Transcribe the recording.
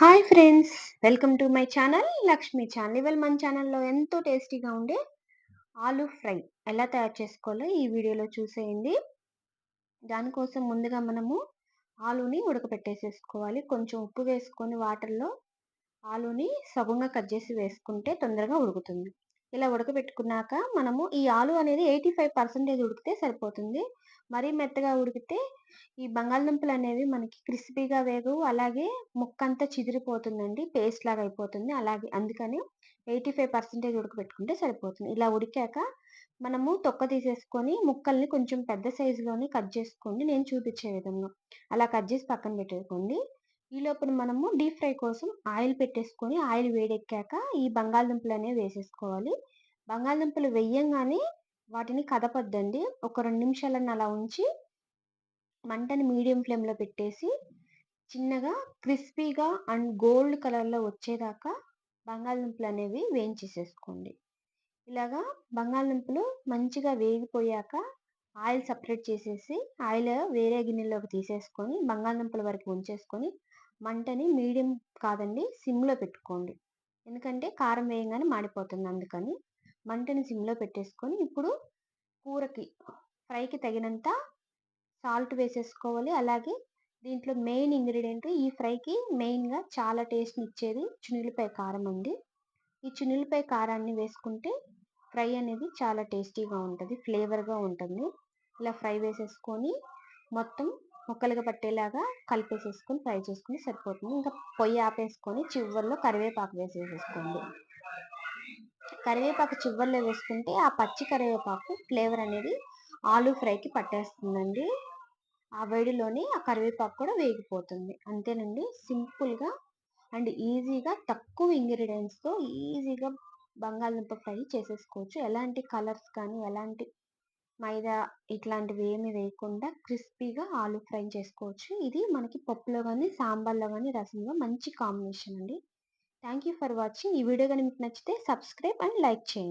Hi friends welcome to my channel Lakshmi channel ఇవాళ మన ఛానల్లో ఎంతో టేస్టీగా ఉండే ఆలూ ఫ్రై ఎలా తయారు చేసుకోవాలో ఈ వీడియోలో చూసేయండి. దానికోసం ముందుగా మనము ఆలూని ఉడకపెట్టేసేసుకోవాలి. కొంచెం ఉప్పు వేసుకొని వాటర్లో ఆలూని సగంగా కట్ చేసి వేసుకుంటే తొందరగా ఉడుకుతుంది. ఇలా ఉడకబెట్టుకున్నాక మనము ఈ ఆలు అనేది ఎయిటీ ఫైవ్ పర్సెంటేజ్ ఉడికితే సరిపోతుంది. మరీ మెత్తగా ఉడికితే ఈ బంగాళదుంపలు అనేవి మనకి క్రిస్పీగా వేగు అలాగే ముక్క అంతా చిదిరిపోతుందండి పేస్ట్ లాగా అయిపోతుంది. అలాగే అందుకని ఎయిటీ ఫైవ్ పర్సెంటేజ్ ఉడకబెట్టుకుంటే సరిపోతుంది. ఇలా ఉడికాక మనము తొక్క తీసేసుకొని ముక్కల్ని కొంచెం పెద్ద సైజులోని కట్ చేసుకోండి. నేను చూపించే విధంగా. అలా కట్ చేసి పక్కన పెట్టేసుకోండి. ఈ లోపల మనము డీప్ ఫ్రై కోసం ఆయిల్ పెట్టేసుకొని ఆయిల్ వేడెక్కాక ఈ బంగాళదుంపలు అనేవి వేసేసుకోవాలి. బంగాళదుంపలు వెయ్యంగానే వాటిని కదపొద్దండి. ఒక రెండు నిమిషాలను అలా ఉంచి మంటని మీడియం ఫ్లేమ్లో పెట్టేసి చిన్నగా క్రిస్పీగా అండ్ గోల్డ్ కలర్లో వచ్చేదాకా బంగాళదుంపలు అనేవి వేయించేసేసుకోండి. ఇలాగా బంగాళదుంపలు మంచిగా వేగిపోయాక ఆయిల్ సపరేట్ చేసేసి ఆయిల్ వేరే గిన్నెలోకి తీసేసుకొని బంగాళదుంపల వరకు ఉంచేసుకొని మంటని మీడియం కాదండి సిమ్లో పెట్టుకోండి. ఎందుకంటే కారం వేయంగానే మాడిపోతుంది అందుకని. మంటని సిమ్లో పెట్టేసుకొని ఇప్పుడు కూరకి ఫ్రైకి తగినంత సాల్ట్ వేసేసుకోవాలి. అలాగే దీంట్లో మెయిన్ ఇంగ్రీడియంట్ ఈ ఫ్రైకి మెయిన్గా చాలా టేస్ట్ని ఇచ్చేది చునిలిపాయ కారం అండి. ఈ చునిలిపాయ కారాన్ని వేసుకుంటే ఫ్రై అనేది చాలా టేస్టీగా ఉంటుంది ఫ్లేవర్గా ఉంటుంది. ఇలా ఫ్రై వేసేసుకొని మొత్తం ముక్కలుగా పట్టేలాగా కలిపేసేసుకొని ఫ్రై చేసుకుని సరిపోతుంది. ఇంకా పొయ్యి ఆపేసుకొని చివర్లో కరివేపాకు వేసేసేసుకోండి. కరివేపాకు చివర్లో వేసుకుంటే ఆ పచ్చి కరివేపాకు ఫ్లేవర్ అనేది ఆలూ ఫ్రైకి పట్టేస్తుందండి. ఆ వేడిలోనే ఆ కరివేపాకు కూడా వేగిపోతుంది. అంతేనండి సింపుల్గా అండ్ ఈజీగా తక్కువ ఇంగ్రీడియంట్స్తో ఈజీగా బంగాళదుంప ఫ్రై చేసేసుకోవచ్చు. ఎలాంటి కలర్స్ కానీ ఎలాంటి మైదా ఇట్లాంటివి ఏమి వేయకుండా క్రిస్పీగా ఆలు ఫ్రై చేసుకోవచ్చు. ఇది మనకి పప్పులో కానీ సాంబార్లో కానీ రసంలో మంచి కాంబినేషన్ అండి. Thank you for watching. ఈ వీడియో కానీ మీకు నచ్చితే సబ్స్క్రైబ్ అండ్ లైక్ చేయండి.